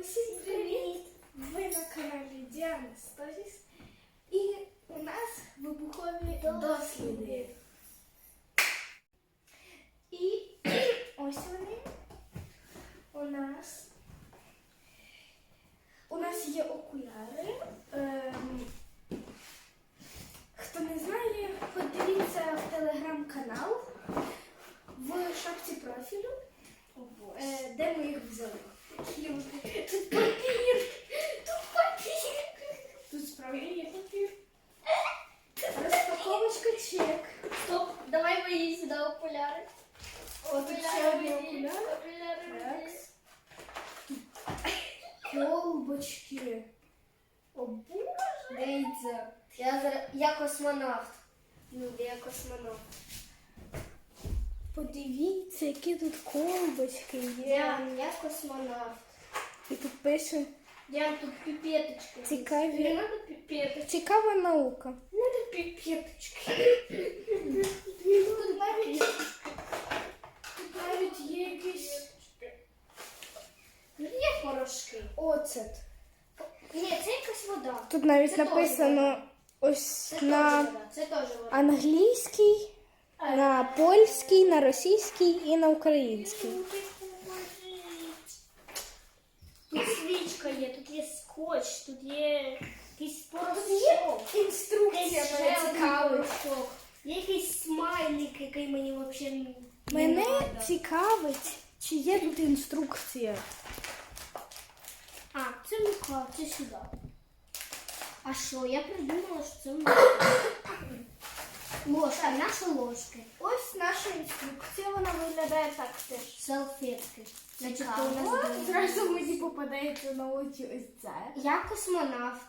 Усім привіт! Ви на каналі Діана Сторіс. І у нас вибухові досліди. І ось вони. У нас. У нас є окуляри. Ем, хто не знає, подивіться в телеграм-канал в шапці профілю, е, де ми їх взяли. Такі вони. Тут папір! Тут папір! Тут справді є папір. Розпаковочка чек. Стоп, давай мої сюди окуляри. О, тут ще одні мої, окуляри. окуляри мої. Колбочки. О, Боже! Дивіться, я, зараз- я космонавт. Люди, я космонавт. Подивіться, які тут колбочки є. Діан, я космонавт. І тут пише Діан, тут піпеточки. Цікаві. Не надо піпеточки. цікава наука. Не надо піпеточки. Тут навіть, тут навіть є якісь Є порошки. оцет. Ні, це якась вода. Тут навіть Це теж написано ось на англійській, на польській, на російській і на українській. Тут свічка є, тут є скотч, тут є якийсь порошок. Інструкція мене цікавить. Є якийсь смайлик, який мені взагалі не Мене цікавить, чи є тут інструкція. А, це мука, це сюди. А що, я придумала, що це. Ложка, наша ложка. Ось наша інструкція, вона виглядає так теж. Салфетки. Буде. Зразу мені попадається на очі ось це. Я космонавт.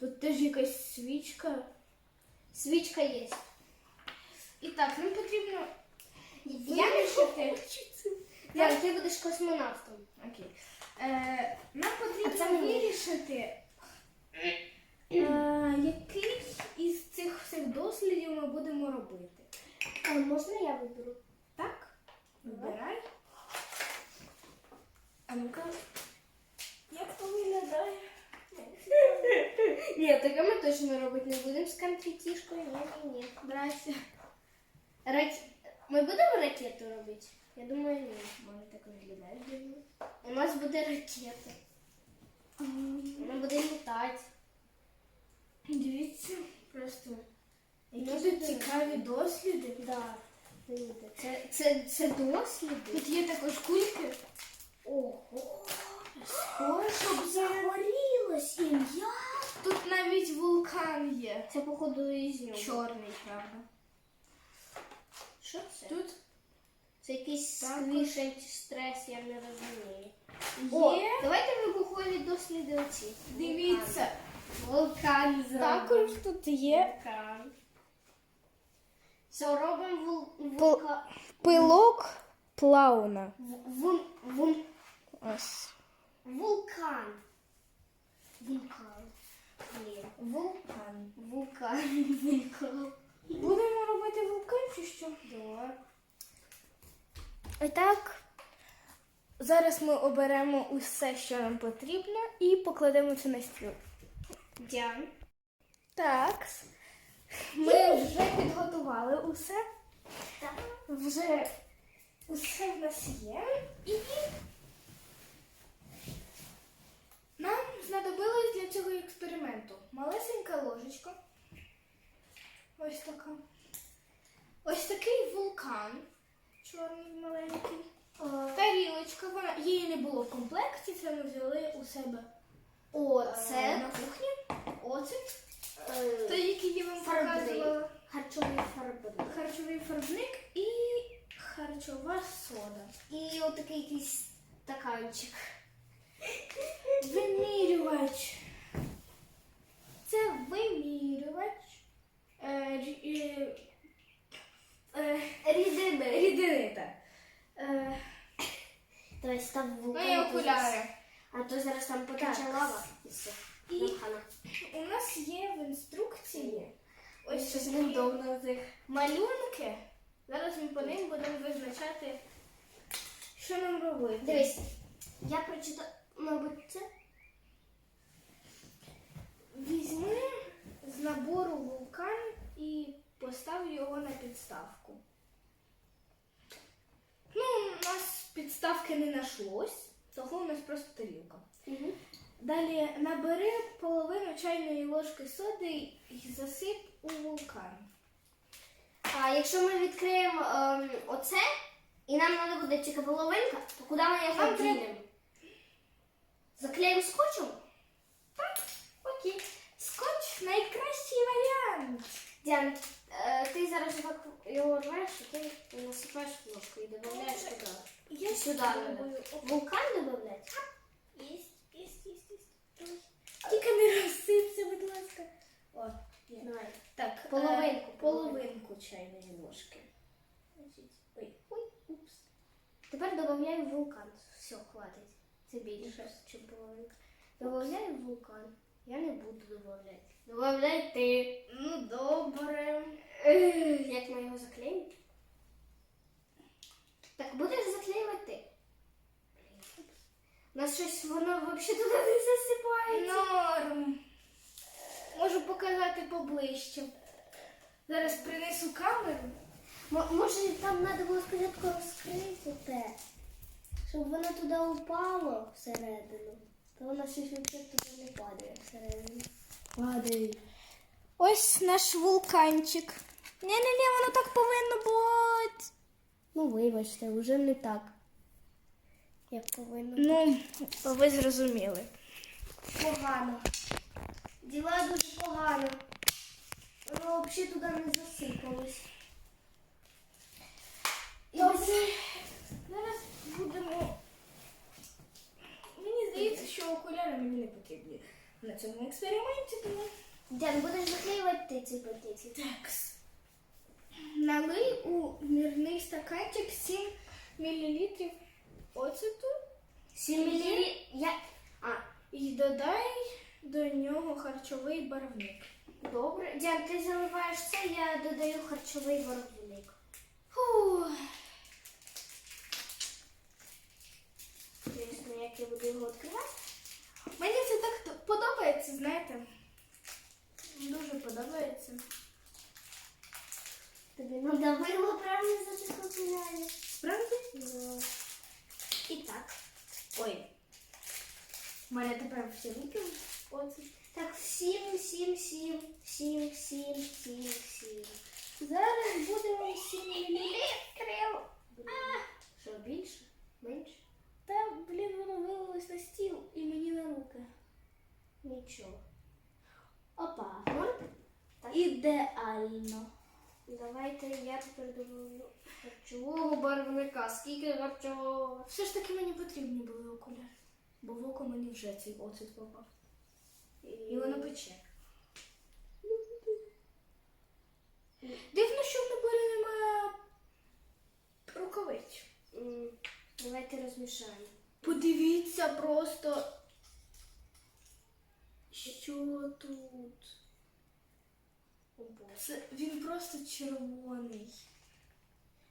Тут теж якась свічка. Свічка є. І так, нам потрібно Я не вирішити. Я, ти будеш космонавтом. Окей. Е, нам потрібно вирішити, який із цих всіх дослідів ми будемо робити. А можна я виберу? Так? Вибирай. А ну-ка. Як то виглядає? Ні, таке ми точно робити не будемо з конфетішкою. Ні, ні, ні. Брайся. Рак... Ми будемо ракету робити? Я думаю, ні. Може так виглядає. У нас буде ракета. Вона буде літати. Дивіться, просто які тут цікаві досліди. Да. Це, це, це досліди. Тут є також кульки. Ого. Схоже, Щоб загоріло сім'я. Тут навіть вулкан є. Це, походу, із нього. Чорний, правда. Що це? Тут Це якийсь Також. сквіш антистрес, я не розумію. є. О, давайте вибухові досліди оці. Дивіться. Вулкан зробимо. Також тут є Вулкан. Все, робимо вул... Вулкан. пилок плауна. Вун... Вун... Ось. Вулкан. Вулкан. Вулкан. Вулкан. Вулкан. Будемо робити вулкан чи що? Да. І так, зараз ми оберемо усе, що нам потрібно, і покладемо це на стіл. Діан. Так. Ми вже підготували усе. Вже усе в нас є. І нам знадобилось для цього експерименту малесенька ложечка. Ось така. Ось такий вулкан. Чорний маленький. Тарілочка, вона її не було в комплекті, це ми взяли у себе О, е, на кухні. Оцет. е, Той, який я вам показувала. харчовий фарбник. Харчовий фарбник і харчова сода. І отакий якийсь стаканчик. Вимірювач. Це вимірювач. Е, е, Рідини. рідини, так. Е, Давай став вулкан. Мої окуляри. А то зараз там потече лава. І Напхана. у нас є в інструкції ось Щось такі цих. малюнки. Зараз ми по ним будемо визначати, що нам робити. Дивись, Я прочитав, мабуть, це. Візьми з набору вулкан і постав його на підставку. Ну, у нас підставки не знайшлось, того у нас просто тарілка. Угу. Далі набери половину чайної ложки соди і засип у вулкан. А якщо ми відкриємо ем, оце, і нам треба буде тільки половинка, то куди ми його Нам треба- дінемо? Заклеїмо скотчем? Так, окей. Скотч найкращий варіант. Діан, е, ти зараз отак його рвеш, окей? І насипаєш додаєш туди. Я надо. Вулкан додати? Єсть, єсть, єсть, єсть. Тільки не розсипся, будь ласка. О, є. Давай. Так, Половинку, е, половинку чайної ложки. Ой, ой, упс. Тепер додаю вулкан. Все, хватить. Це більше, ніж половинка. Добавляю вулкан. Я не буду додавати. Добавляй ти. Ну, добре. Як ми його заклеїмо? Так, будеш заклеювати. У нас щось воно взагалі туди не засипається. Норм. Можу показати поближче. Зараз принесу камеру. М- може там треба було спочатку розкрити те, щоб воно туди упало всередину. То воно щось туди не падає всередину. Падай. Ось наш вулканчик. Ні-ні-ні, воно так повинно бути. Ну, вибачте, вже не так. Як повинно. Ну, ви зрозуміли. Погано. Діла дуже погано. Воно взагалі туди не засипалось. І ось Зараз будемо. Мені здається, що окуляри мені не потрібні на цьому експерименті, тому. Дян, будеш заклеювати ці петиції. Такс. Налий у мірний стаканчик 7 мл оцету 7 мл. Я... А, і додай до нього харчовий барвник. добре. Дян, ти заливаєш це, я додаю харчовий виробник. Фух. Звісно, як я буду його відкривати. Мені це так подобається, знаєте. Дуже подобається. Тобі надавило прямо за цих окулярів. Справді? Да. І так. Ой. У мене тепер всі руки оцет. Так, сім, сім, сім, сім, сім, сім, сім. Зараз будемо 7 мл. Що, більше? Менше? Та, блін, воно вилилось на стіл і мені на руки. Нічого. Опа. Норм? Так. Ідеально. Давайте я тепер добавлю харчового барвника. Скільки харчового? Все ж таки мені потрібні були окуляри. Бо в око мені вже цей оцет попав. І воно пече. Дивно, що в наборі немає рукавиць. Давайте розмішаємо. Подивіться просто, що тут. Це він просто червоний.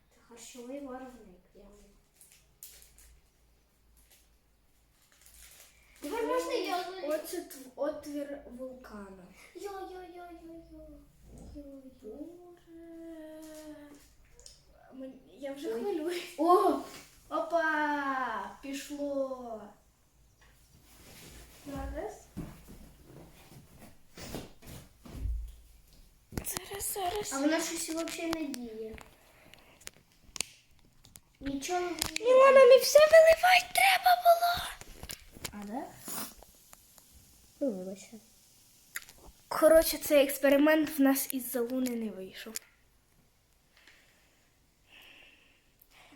Це харчовий. Прямо. Тепер можна я... Оце в отвір вулкана. Йо-йо-йо-йо-йо. Боже. Мен- Я вже хвилююсь. О! Опа! Пішло. Зараз. Зараз, зараз. А вона щось взагалі не діє. Нічого не Мілана, не все виливати треба було. А да? виявилося. Коротше, цей експеримент в нас із залуни не вийшов.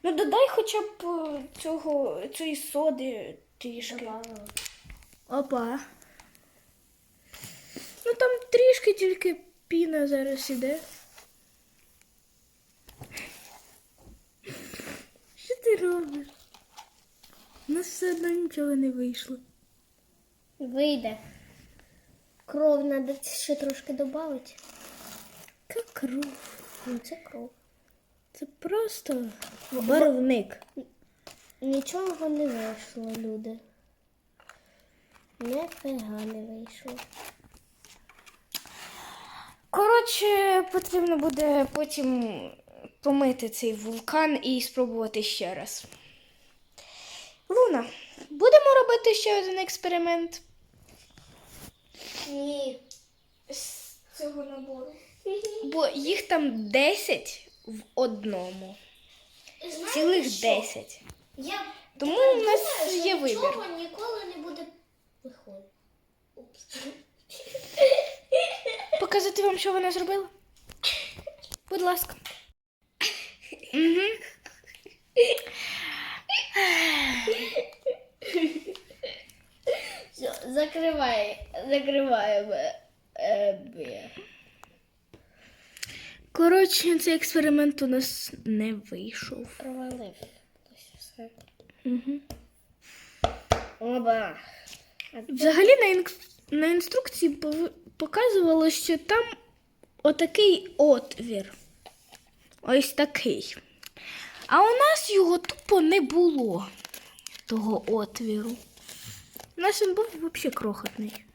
Ну, додай хоча б е, цього, цієї соди трішки. Добавила. Опа. Ну там трішки тільки піна зараз іде. Що робиш? У нас все одно нічого не вийшло. Вийде. Кров треба ще трошки додати. Яка кров. Ну, це кров. Це просто барвник. Нічого не вийшло, люди. Нифига не вийшло. Коротше, потрібно буде потім помити цей вулкан і спробувати ще раз. Луна, будемо робити ще один експеримент Ні. з цього набору. Бо їх там 10 в одному. Цілих 10. Я Тому у нас думаю, що є вибір. Нічого ніколи не буде виходити. Упс. Показати вам, що вона зробила? Будь ласка. Угу. Все, закривай, закриваємо. Е. Коротше, цей експеримент у нас не вийшов. Провалив. Все. Угу. Оба. Взагалі на, інк... на інструкції показувало, що там отакий отвір. Ось такий. А у нас його тупо не було, того отвіру. У нас він був взагалі крохотний.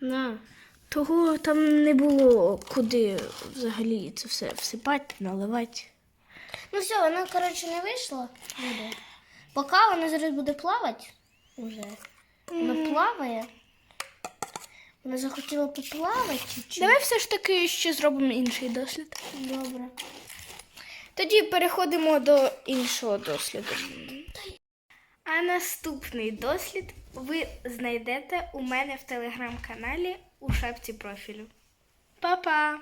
На. Того там не було куди взагалі це все всипати, наливати. Ну все, воно, коротше, не вийшло. Буде. Поки воно зараз буде плавати. Уже. Воно плаває. Вона захотіла поплавати чуть-чуть. Давай все ж таки ще зробимо інший дослід. Добре. Тоді переходимо до іншого досліду. А наступний дослід ви знайдете у мене в телеграм-каналі у шапці профілю. Па-па!